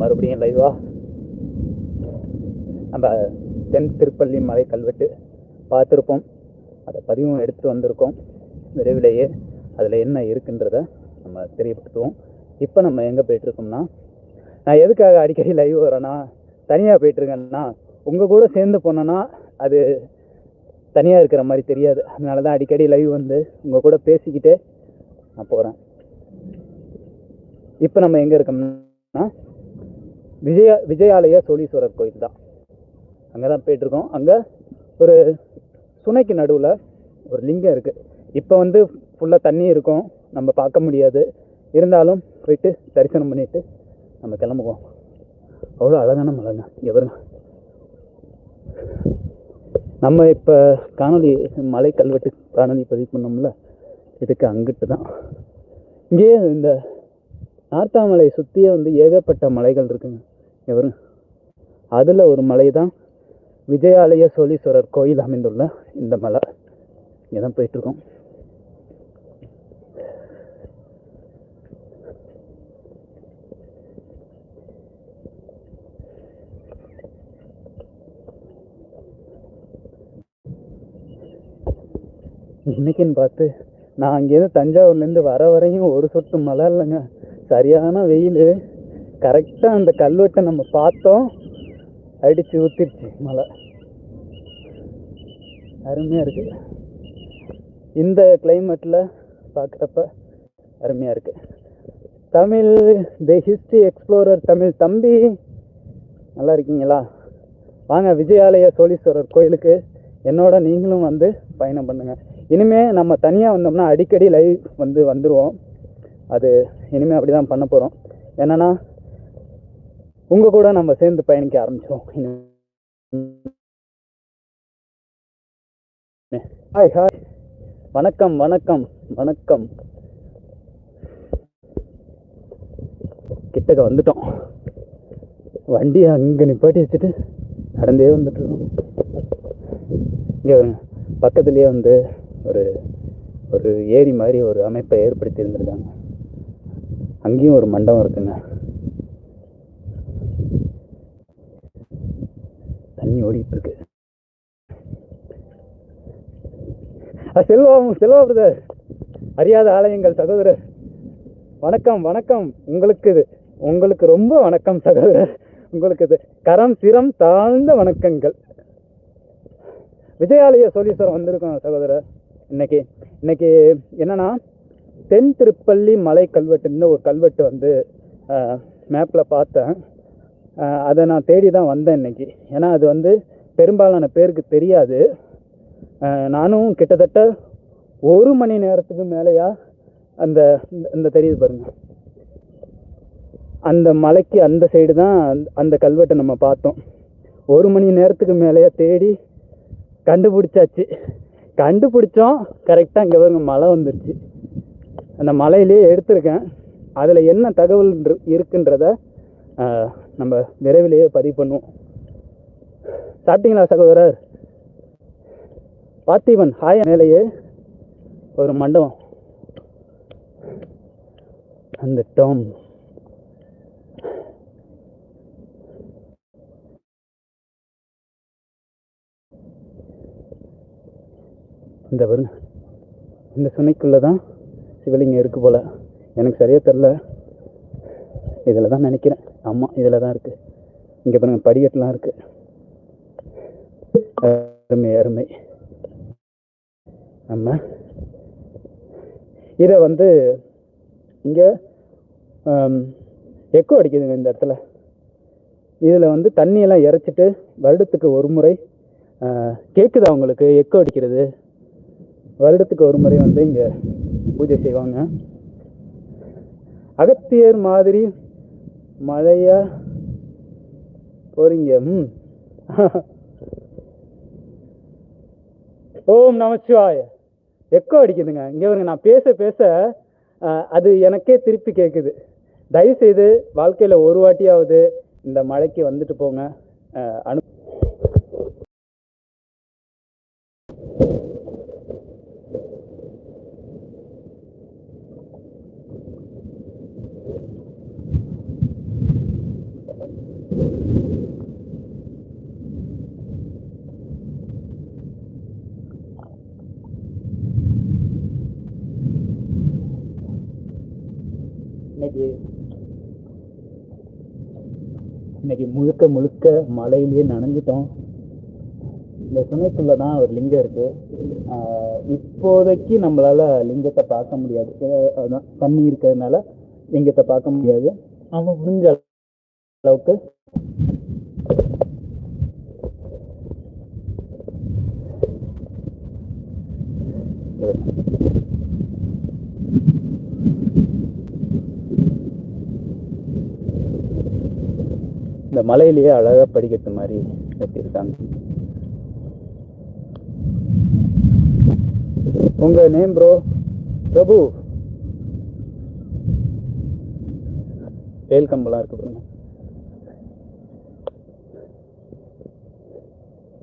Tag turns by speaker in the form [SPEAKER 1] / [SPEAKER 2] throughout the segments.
[SPEAKER 1] மறுபடியும் லைவா நம்ம தென் திருப்பள்ளி மலை கல்வெட்டு பார்த்துருப்போம். அதை பதிவும் எடுத்துகிட்டு வந்திருக்கோம். விரைவிலேயே அதில் என்ன இருக்குன்றத நம்ம தெரியப்படுத்துவோம். இப்போ நம்ம எங்கே போயிட்டுருக்கோம்னா நான் எதுக்காக அடிக்கடி லைவ் வரேன்னா தனியாக போயிட்டுருக்கேன்னா உங்கள் கூட சேர்ந்து போனேன்னா அது தனியாக இருக்கிற மாதிரி தெரியாது. அதனால தான் அடிக்கடி லைவ் வந்து உங்கள் கூட பேசிக்கிட்டே நான் போகிறேன் இப்போ நம்ம எங்கே இருக்கோம்னா விஜய விஜயாலய சோழீஸ்வரர் கோயில் தான். அங்கே தான் போயிட்டுருக்கோம். அங்கே ஒரு சுனைக்கு நடுவில் ஒரு லிங்கம் இருக்குது இப்போ வந்து ஃபுல்லாக தண்ணி இருக்கும். நம்ம பார்க்க முடியாது. இருந்தாலும் போயிட்டு தரிசனம் பண்ணிட்டு நம்ம கிளம்புவோம். அவ்வளோ அழகான மலைங்க. இங்கே நம்ம இப்போ காணொலி மலை கல்வெட்டு காணொலி பதிவு பண்ணோம்ல? இதுக்கு அங்கிட்டு தான். இங்கேயே இந்த நார்த்தாமலை சுற்றியே வந்து ஏகப்பட்ட மலைகள் இருக்குங்க. வரும் அதில் ஒரு மலை தான் விஜயாலய சோழீஸ்வரர் கோயில் அமைந்துள்ள இந்த மலை. இங்கே தான் போயிட்டுருக்கோம். இன்னைக்குன்னு பார்த்து நான் அங்கேருந்து தஞ்சாவூர்லேருந்து வர வரையும் ஒரு சொட்டு மழை இல்லைங்க. சரியான வெயில். கரெக்டாக அந்த கல்வெட்டை நம்ம பார்த்தோம். அடித்து ஊற்றிருச்சு மழை. அருமையாக இருக்குது இந்த கிளைமேட்டில் பார்க்குறப்ப அருமையாக இருக்குது Tamil the history explorer Tamil தம்பி நல்லா இருக்கீங்களா? வாங்க விஜயாலய சோழீஸ்வரர் கோயிலுக்கு என்னோட நீங்களும் வந்து பயணம் பண்ணுங்கள் இனிமேல் நம்ம தனியாக வந்தோம்னா அடிக்கடி லைவ் வந்து வந்துடுவோம் அது இனிமேல் அப்படி தான் பண்ண போகிறோம் என்னென்னா உங்கள் கூட நம்ம சேர்ந்து பயணிக்க ஆரம்பிச்சோம். ஹாய் ஹாய் வணக்கம் வணக்கம் வணக்கம். கிட்டக்க வந்துட்டோம். வண்டியை அங்கே நிப்பாட்டி வச்சுட்டு நடந்தே வந்துட்டு இருக்கோம். இங்கே பக்கத்துலேயே வந்து ஒரு ஒரு ஏரி மாதிரி ஒரு அமைப்பை ஏற்படுத்தி இருந்திருக்காங்க. அங்கேயும் ஒரு மண்டபம் இருக்குங்க. தண்ணி ஓடிட்டு இருக்கு செல்வம் செல்வா பிரதர். அறியாத ஆலயங்கள் சகோதரர். வணக்கம் வணக்கம். உங்களுக்கு இது உங்களுக்கு ரொம்ப வணக்கம் சகோதரர். உங்களுக்கு இது கரம் சிரம் தாழ்ந்த வணக்கங்கள். விஜயாலய சோழீஸ்வரம் வந்திருக்கோம் சகோதரர். இன்னைக்கு இன்னைக்கு என்னன்னா தென் திருப்பள்ளி மலை கல்வெட்டுன்னு ஒரு கல்வெட்டு வந்து மேப்பில் பார்த்தேன். அதை நான் தேடி தான் வந்தேன் இன்னைக்கு. ஏன்னா அது வந்து பெரும்பாலான பேருக்கு தெரியாது. நானும் கிட்டத்தட்ட ஒரு மணி நேரத்துக்கு மேலேயா அந்த இந்த- இந்த தெரியுது பாருங்க. அந்த மலைக்கு அந்த சைடு தான் அந்த- அந்த கல்வெட்டை நம்ம பார்த்தோம். ஒரு மணி நேரத்துக்கு மேலேயே தேடி கண்டுபிடிச்சாச்சு. கண்டுபிடிச்சோம் கரெக்டாக இங்கே பாருங்க மழை வந்துருச்சு. அந்த மலையிலேயே எடுத்திருக்கேன். அதில் என்ன தகவல் இருக்குன்றத நம்ம விரைவிலேயே பதிவு பண்ணுவோம். சாப்பிட்டீங்களா சகோதரர்? பார்த்திபன் ஹாய மேலேயே ஒரு மண்டபம். அந்த டோம். இந்த பாருங்க இந்த சுனைக்குள்ளே தான் சிவலிங்கம் இருக்கு போல. எனக்கு சரியாக தெரில இதில் தான் நினைக்கிறேன். ஆமாம் இதில் தான் இருக்கு. இங்கே பாருங்கள் படிக்கட்டெலாம் இருக்கு. அருமை அருமை. நம்ம இதை வந்து இங்கே எக்கோ அடிக்குதுங்க இந்த இடத்துல. இதில் வந்து தண்ணியெல்லாம் இறைச்சிட்டு வருடத்துக்கு ஒரு முறை ஆஹ், அவங்களுக்கு எக்கோ அடிக்கிறது. வருடத்துக்கு ஒரு முறை வந்து இங்கே பூஜை செய்வாங்க. அகத்தியர் மாதிரி மழையா போறீங்க. ம் ஓம் நமச்சிவாய. எக்கோ அடிக்குதுங்க. இங்கே வருங்க நான் பேச பேச அது எனக்கே திருப்பி கேட்குது தயவு செய்து வாழ்க்கையில் ஒரு வாட்டியாவது இந்த மழைக்கு வந்துட்டு போங்க. அனு இன்னைக்கு இன்னைக்கு முழுக்க முழுக்க மழையிலேயே நனைஞ்சிட்டோம். இந்த சுனைக்குள்ள தான் ஒரு லிங்கம் இருக்கு. இப்போதைக்கு நம்மளால லிங்கத்தை பார்க்க முடியாது. தண்ணி இருக்கிறதுனால லிங்கத்தை பார்க்க முடியாது. அவன் முடிஞ்ச அளவுக்கு மலையிலேயே அழகாக படிக்கட்டு மாதிரி கட்டியிருக்காங்க. உங்க நேம் ப்ரோ பிரபு. வேல் கம்பெல்லாம் இருக்கு பாருங்க.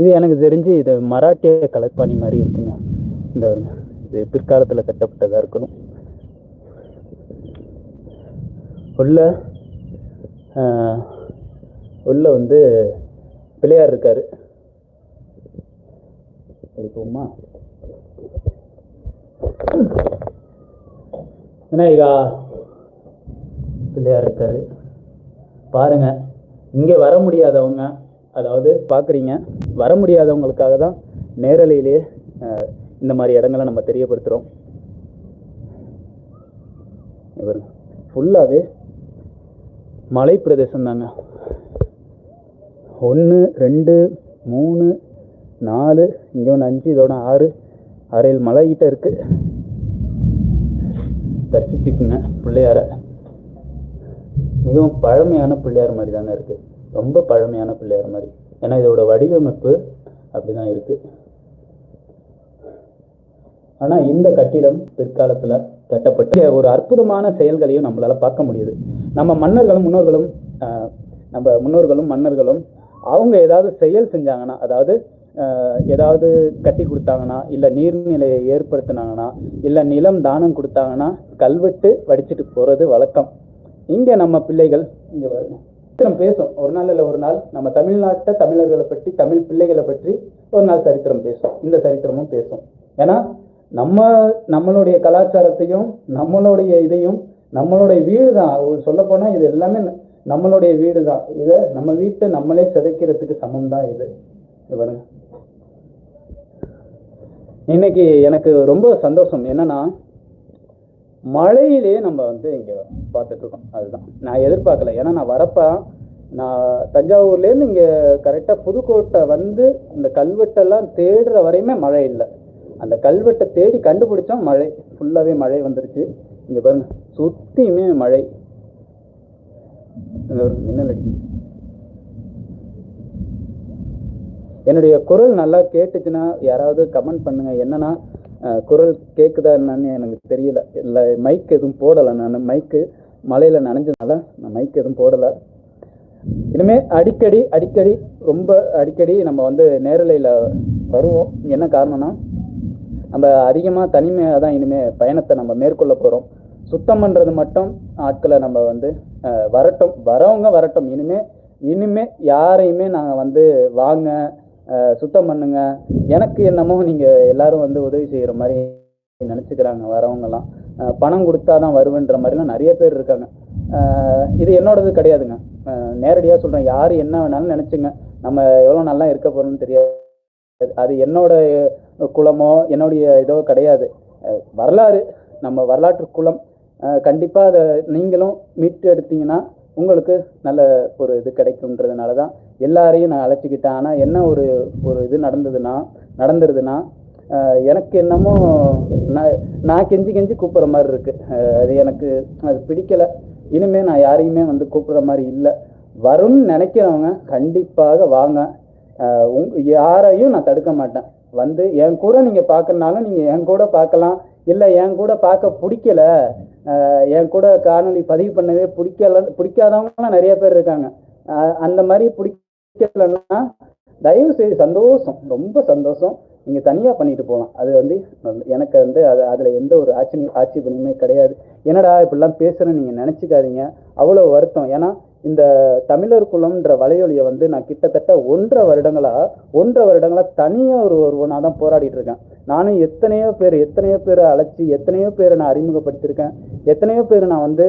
[SPEAKER 1] இது எனக்கு தெரிஞ்சு இது மராட்டிய கலைப்பாணி மாதிரி இருக்குங்க. இந்த இது பிற்காலத்தில் கட்டப்பட்டதாக இருக்கணும். உள்ள உள்ள வந்து பிள்ளையார் இருக்காரு. இருக்குமா விநாயகா பிள்ளையார் இருக்காரு. பாருங்க இங்கே வர முடியாதவங்க அதாவது பார்க்குறீங்க வர முடியாதவங்களுக்காக தான் நேரலையிலேயே இந்த மாதிரி இடங்களை நம்ம தெரியப்படுத்துகிறோம் இவர் ஃபுல்லாவே மலை பிரதேசம் தாங்க. ஒன்று ரெண்டு மூணு நாலு இங்கே ஒன்று அஞ்சு இதோட ஆறு அரையில் மலை கிட்ட இருக்கு. தரிசிச்சுக்குங்க பிள்ளையார. மிகவும் பழமையான பிள்ளையார் மாதிரி தாங்க இருக்கு. ரொம்ப பழமையான பிள்ளையார் மாதிரி. ஏன்னா இதோட வடிவமைப்பு அப்படிதான் இருக்கு. ஆனா இந்த கட்டிடம் பிற்காலத்துல கட்டப்பட்ட ஒரு அற்புதமான செயல்களையும் நம்மளால பார்க்க முடியுது. நம்ம மன்னர்களும் முன்னோர்களும் நம்ம முன்னோர்களும் மன்னர்களும் அவங்க ஏதாவது செயல் செஞ்சாங்கன்னா அதாவது ஏதாவது கட்டி கொடுத்தாங்கன்னா இல்லை நீர்நிலையை ஏற்படுத்தினாங்கன்னா இல்லை நிலம் தானம் கொடுத்தாங்கன்னா கல்வெட்டு வடிச்சிட்டு போகிறது வழக்கம். இங்கே நம்ம பிள்ளைகள் இங்கே சரித்திரம் பேசும் ஒரு நாள் இல்லை ஒரு நாள் நம்ம தமிழ்நாட்டை தமிழர்களை பற்றி தமிழ் பிள்ளைகளை பற்றி ஒரு நாள் சரித்திரம் பேசும் இந்த சரித்திரமும் பேசும் ஏன்னா நம்ம நம்மளுடைய கலாச்சாரத்தையும் நம்மளுடைய இதையும் நம்மளுடைய வீடு தான் சொல்ல போனால் இது எல்லாமே நம்மளுடைய வீடு தான் இதை நம்ம வீட்டை நம்மளே சிதைக்கிறதுக்கு சமம் தான் இது. இது பாருங்க. இன்னைக்கு எனக்கு ரொம்ப சந்தோஷம். என்னன்னா மழையிலே நம்ம வந்து இங்க பார்த்துட்டு இருக்கோம் அதுதான். நான் எதிர்பார்க்கல. ஏன்னா நான் வரப்ப நான் தஞ்சாவூர்லேருந்து இங்க கரெக்டா புதுக்கோட்டை வந்து இந்த கல்வெட்டெல்லாம் தேடுற வரையுமே மழை இல்லை. அந்த கல்வெட்டை தேடி கண்டுபிடிச்சோம் மழை. ஃபுல்லாவே மழை வந்துருச்சு. இங்க பாருங்க. சுத்தியுமே மழை. என்ன லட்சுமி? என்னுடைய குரல் நல்லா கேட்டுச்சுன்னா யாராவது கமெண்ட் பண்ணுங்க. என்னன்னா குரல் கேட்குதா என்னன்னு எனக்கு தெரியல. இல்லை மைக் எதுவும் போடலை. நான் மைக்கு மழையில நனைஞ்சதுனால நான் மைக் எதுவும் போடல. இனிமே அடிக்கடி அடிக்கடி ரொம்ப அடிக்கடி நம்ம வந்து நேரலையில வருவோம். என்ன காரணம்னா நம்ம அதிகமாக தனிமையாக தான் இனிமேல் பயணத்தை நம்ம மேற்கொள்ள போகிறோம் சுத்தம் பண்ணுறது மட்டும் ஆட்களை நம்ம வந்து வரட்டும். வரவங்க வரட்டும். இனிமே இனிமே யாரையுமே நாங்கள் வந்து வாங்க சுத்தம் பண்ணுங்க. எனக்கு என்னமோ நீங்கள் எல்லாரும் வந்து உதவி செய்கிற மாதிரி நினச்சிக்கிறாங்க வரவங்கலாம். பணம் பணம் கொடுத்தாதான் வருவேன்ற மாதிரிலாம் நிறைய பேர் இருக்காங்க. இது என்னோடது கிடையாதுங்க. நேரடியாக சொல்கிறேன் யார் என்ன வேணாலும் நினச்சிங்க. நம்ம எவ்வளோ நல்லா இருக்க போகிறோம்னு தெரியாது. அது என்னோட குலமோ என்னுடைய இதோ கிடையாது. வரலாறு. நம்ம வரலாற்று குலம். கண்டிப்பாக அதை நீங்களும் மீட்டு எடுத்தீங்கன்னா உங்களுக்கு நல்ல ஒரு இது கிடைக்கும்ன்றதுனால தான் எல்லாரையும் நான் அழைச்சிக்கிட்டேன். ஆனால் என்ன ஒரு ஒரு இது நடந்ததுன்னா நடந்துருதுன்னா எனக்கு என்னமோ நான் நான் கெஞ்சி கெஞ்சி கூப்பிட்ற மாதிரி இருக்குது அது எனக்கு அது பிடிக்கல. இனிமேல் நான் யாரையுமே வந்து கூப்பிட்ற மாதிரி இல்லை. வரும்னு நினைக்கிறவங்க கண்டிப்பாக வாங்க. உங் யாரையும் நான் தடுக்க மாட்டேன். வந்து என் கூட நீங்கள் பார்க்கறனாலும் நீங்கள் என் கூட பார்க்கலாம். இல்லை என் கூட பார்க்க பிடிக்கல. என் கூட காணொலி பதிவு பண்ணவே பிடிக்கல பிடிக்காதவங்களாம் நிறைய பேர் இருக்காங்க. அந்த மாதிரி பிடிக்கலன்னா தயவு செய்து சந்தோஷம் ரொம்ப சந்தோஷம். நீங்க தனியா பண்ணிட்டு போகலாம் அது வந்து எனக்கு வந்து அது அதுல எந்த ஒரு ஆட்சி ஆட்சேபணியுமே கிடையாது. என்னடா இப்படிலாம் பேசுறேன்னு நீங்க நினைச்சுக்காதீங்க. அவ்வளவு வருத்தம். ஏன்னா இந்த தமிழர் குலம்ன்ற வலையொலியை வந்து நான் கிட்டத்தட்ட ஒன்றரை வருடங்களா ஒன்றரை வருடங்களா தனியா ஒரு ஒருவனாக தான் போராடிட்டு இருக்கேன். நானும் எத்தனையோ பேர் எத்தனையோ பேரை அழைச்சி எத்தனையோ பேரை நான் அறிமுகப்படுத்தியிருக்கேன். எத்தனையோ பேர் நான் வந்து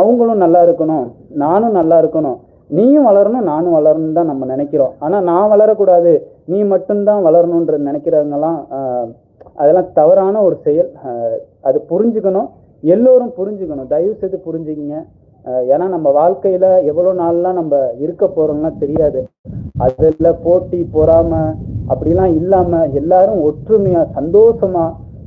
[SPEAKER 1] அவங்களும் நல்லா இருக்கணும் நானும் நல்லா இருக்கணும். நீயும் வளரணும் நானும் வளரணும் தான் நம்ம நினைக்கிறோம். ஆனால் நான் வளரக்கூடாது நீ மட்டும்தான் வளரணுன்ற நினைக்கிறவங்கலாம் அதெல்லாம் தவறான ஒரு செயல். அது புரிஞ்சுக்கணும். எல்லோரும் புரிஞ்சுக்கணும். தயவு செய்து புரிஞ்சுக்கிங்க. ஏன்னா நம்ம வாழ்க்கையில எவ்வளவு நாள்லாம் நம்ம இருக்க போறோம்னா தெரியாது. அதுல போட்டி பொறாம அப்படிலாம் இல்லாம எல்லாரும் ஒற்றுமையா சந்தோஷமா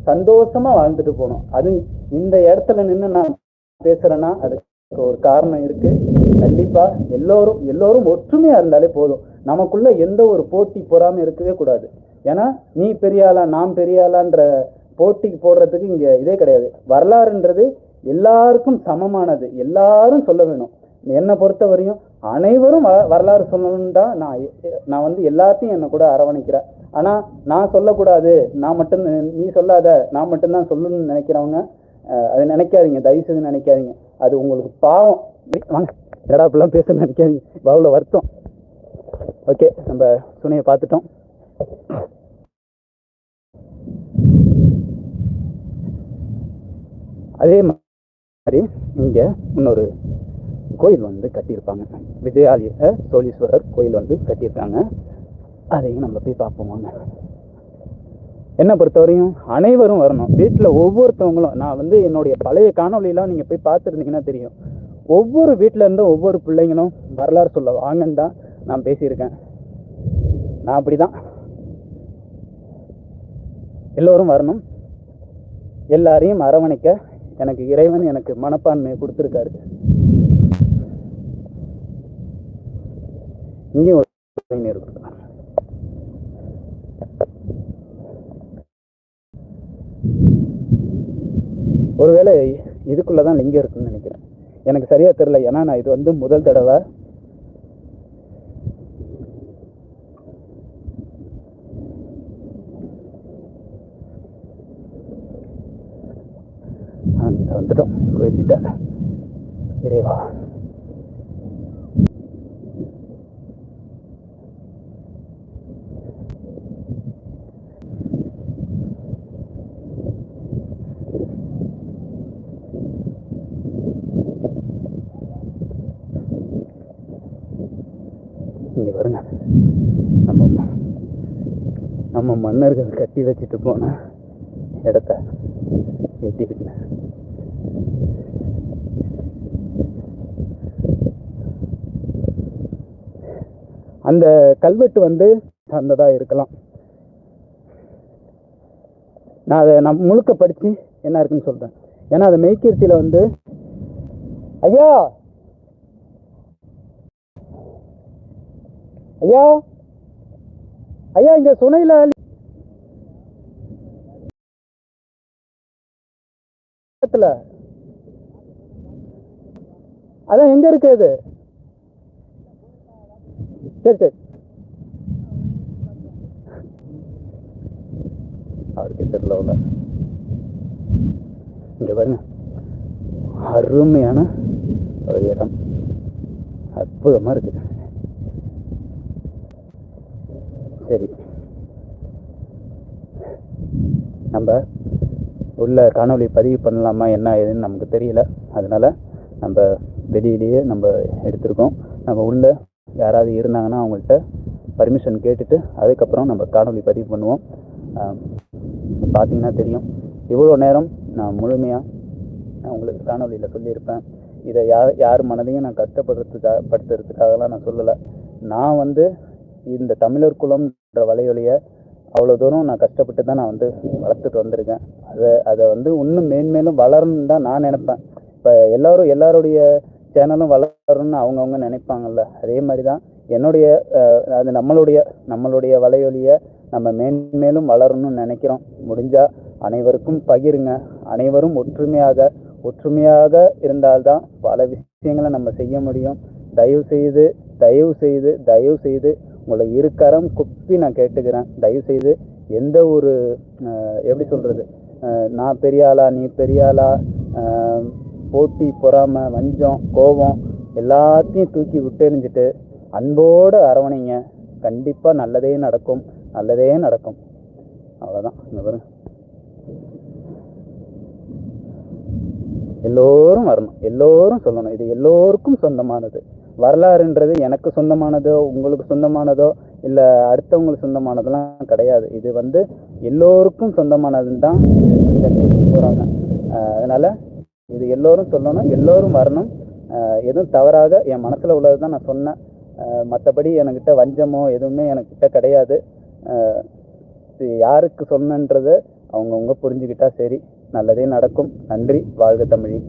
[SPEAKER 1] சந்தோஷமா வாழ்ந்துட்டு போகணும் அது இந்த இடத்துல நின்று நான் பேசுறேன்னா அதுக்கு ஒரு காரணம் இருக்கு. கண்டிப்பா எல்லோரும் எல்லோரும் ஒற்றுமையா இருந்தாலே போதும். நமக்குள்ள எந்த ஒரு போட்டி பொறாம இருக்கவே கூடாது. ஏன்னா நீ பெரிய ஆளா நான் பெரியாளான்ற போட்டிக்கு போடுறதுக்கு இங்க இதே கிடையாது. வரலாறுன்றது எல்லாருக்கும் சமமானது. எல்லாரும் சொல்ல வேணும். என்னை பொறுத்த வரையும் அனைவரும் வ- வரலாறு சொல்லணும்னு தான் நான் எ- நான் வந்து எல்லாத்தையும் என்னை கூட அரவணைக்கிறேன் ஆனால் நான் சொல்லக்கூடாது. நான் மட்டும் நீ சொல்லாத. நான் மட்டும்தான் சொல்லணும்னு நினைக்கிறவங்க அதை அது நினைக்காதீங்க. தயவு செய்து நினைக்காதீங்க. அது உங்களுக்கு பாவம். வாங்க. எடா அப்படிலாம் பேச நினைக்காதீங்க. பவுல வருத்தம். ஓகே நம்ம துணையை பார்த்துட்டோம். அதே மாதிரி இங்கே இன்னொரு கோயில் வந்து கட்டியிருப்பாங்க. விஜயாலய சோழீஸ்வரர் கோயில் வந்து கட்டியிருக்காங்க. அதையும் நம்ம போய் பார்ப்போமாங்க என்னை பொறுத்தவரையும் அனைவரும் வரணும். வீட்டில் ஒவ்வொருத்தவங்களும் நான் வந்து என்னுடைய பழைய காணொளியெல்லாம் நீங்கள் போய் பார்த்துருந்தீங்கன்னா தெரியும். ஒவ்வொரு வீட்டில் இருந்தும் ஒவ்வொரு பிள்ளைங்களும் வரலாறு சொல்ல வாங்கன்னு தான் நான் பேசியிருக்கேன். நான் அப்படிதான். எல்லோரும் வரணும். எல்லாரையும் அரவணைக்க எனக்கு இறைவன் எனக்கு மனப்பான்மையை கொடுத்துருக்காரு. இங்கேயும் ஒரு இருக்கு ஒருவேளை இதுக்குள்ளதான் லிங்கம் இருக்குன்னு நினைக்கிறேன். எனக்கு சரியா தெரியல. ஏன்னா நான் இது வந்து முதல் தடவை அந்த வந்துட்டோம். கோயில்கிட்ட இறைவா. இங்கே வருங்க. நம்ம நம்ம மன்னர்கள் கட்டி வச்சுட்டு போன இடத்த எட்டிக்கிட்டு அந்த கல்வெட்டு வந்து சார்ந்ததாக இருக்கலாம். நான் அதை நான் முழுக்க படிச்சு என்ன இருக்குன்னு சொல்றேன். ஏன்னா அது மெய்கீர்த்தியில் வந்து ஐயா! ஐயா! ஐயா இங்க சுனையில அதான் எங்க இருக்கு அது சரி சரி. அவருக்கு தெரியல உள்ள இங்க பாருங்க. அருமையான ஒரு இடம். அற்புதமா இருக்கு. சரி. நம்ம உள்ள காணொளி பதிவு பண்ணலாமா என்ன ஏதுன்னு நமக்கு தெரியல. அதனால நம்ம வெளியிலேயே நம்ம எடுத்திருக்கோம். நம்ம உள்ளே யாராவது இருந்தாங்கன்னா அவங்கள்ட்ட பர்மிஷன் கேட்டுட்டு அதுக்கப்புறம் நம்ம காணொலி பதிவு பண்ணுவோம். பார்த்தீங்கன்னா தெரியும். இவ்வளோ நேரம் நான் முழுமையாக நான் உங்களுக்கு காணொலியில் சொல்லியிருப்பேன். இதை யார் யார் மனதையும் நான் கஷ்டப்படுறதுக்காக படுத்துறதுக்காகலாம் நான் சொல்லலை. நான் வந்து இந்த தமிழர் குலம்ன்ற வலையொலியை அவ்வளோ தூரம் நான் கஷ்டப்பட்டு தான் நான் வந்து வளர்த்துட்டு வந்திருக்கேன். அதை அதை வந்து இன்னும் மேன்மேலும் வளரணும்னு தான் நான் நினப்பேன். இப்போ எல்லாரும் எல்லாருடைய சேனலும் வளரணும்னு அவங்கவுங்க நினைப்பாங்கல்ல. அதே மாதிரி தான் என்னுடைய அது நம்மளுடைய நம்மளுடைய வலையொலியை நம்ம மேன்மேலும் வளரணும்னு நினைக்கிறோம். முடிஞ்சால் அனைவருக்கும் பகிருங்க. அனைவரும் ஒற்றுமையாக ஒற்றுமையாக இருந்தால்தான் பல விஷயங்களை நம்ம செய்ய முடியும். தயவு செய்து தயவு செய்து தயவு செய்து உங்களை இருக்கரம் குப்பி நான் கேட்டுக்கிறேன். தயவு செய்து எந்த ஒரு எப்படி சொல்கிறது நான் பெரியாளா நீ பெரியாளா போட்டி பொறாமை வஞ்சம் கோபம் எல்லாத்தையும் தூக்கி விட்டு எறிஞ்சிட்டு அன்போடு அரவணைங்க. கண்டிப்பாக நல்லதே நடக்கும். நல்லதே நடக்கும். அவ்வளோதான் இங்க பாருங்க. எல்லோரும் வரணும். எல்லோரும் சொல்லணும். இது எல்லோருக்கும் சொந்தமானது. வரலாறுன்றது எனக்கு சொந்தமானதோ உங்களுக்கு சொந்தமானதோ இல்லை அடுத்தவங்களுக்கு சொந்தமானதெல்லாம் கிடையாது. இது வந்து எல்லோருக்கும் சொந்தமானதுன்னு தான் போகிறாங்க அதனால் இது எல்லோரும் சொல்லணும் எல்லோரும் வரணும். எதுவும் தவறாக என் மனசில் உள்ளது தான் நான் சொன்னேன். மற்றபடி என்கிட்ட வஞ்சமோ எதுவுமே எனக்கிட்ட கிடையாது. இது யாருக்கு சொன்னன்றதை அவங்கவுங்க புரிஞ்சுக்கிட்டா சரி. நல்லதே நடக்கும். நன்றி. வாழ்க தமிழி.